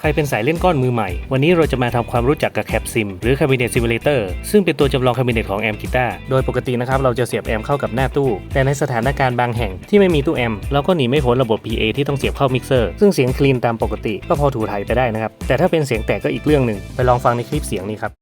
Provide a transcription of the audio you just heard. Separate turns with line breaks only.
ใครเป็นสายเล่นก้อนมือใหม่ วันนี้เราจะมาทำความรู้จักกับแคปซิมหรือ Cabinet Simulator ซึ่งเป็นตัวจำลอง Cabinet ของแอมกีตาร์โดยปกตินะครับ เราจะเสียบแอมเข้ากับหน้าตู้ แต่ในสถานการณ์บางแห่งที่ไม่มีตู้แอมเราก็หนีไม่พ้นระบบ PA ที่ต้องเสียบเข้ามิกเซอร์ซึ่งเสียงคลีนตามปกติ ก็พอถูถ่ายไปได้นะครับ แต่ถ้าเป็นเสียงแตกก็อีกเรื่องหนึ่งไปลองฟังในคลิปเสียงนี้ครับ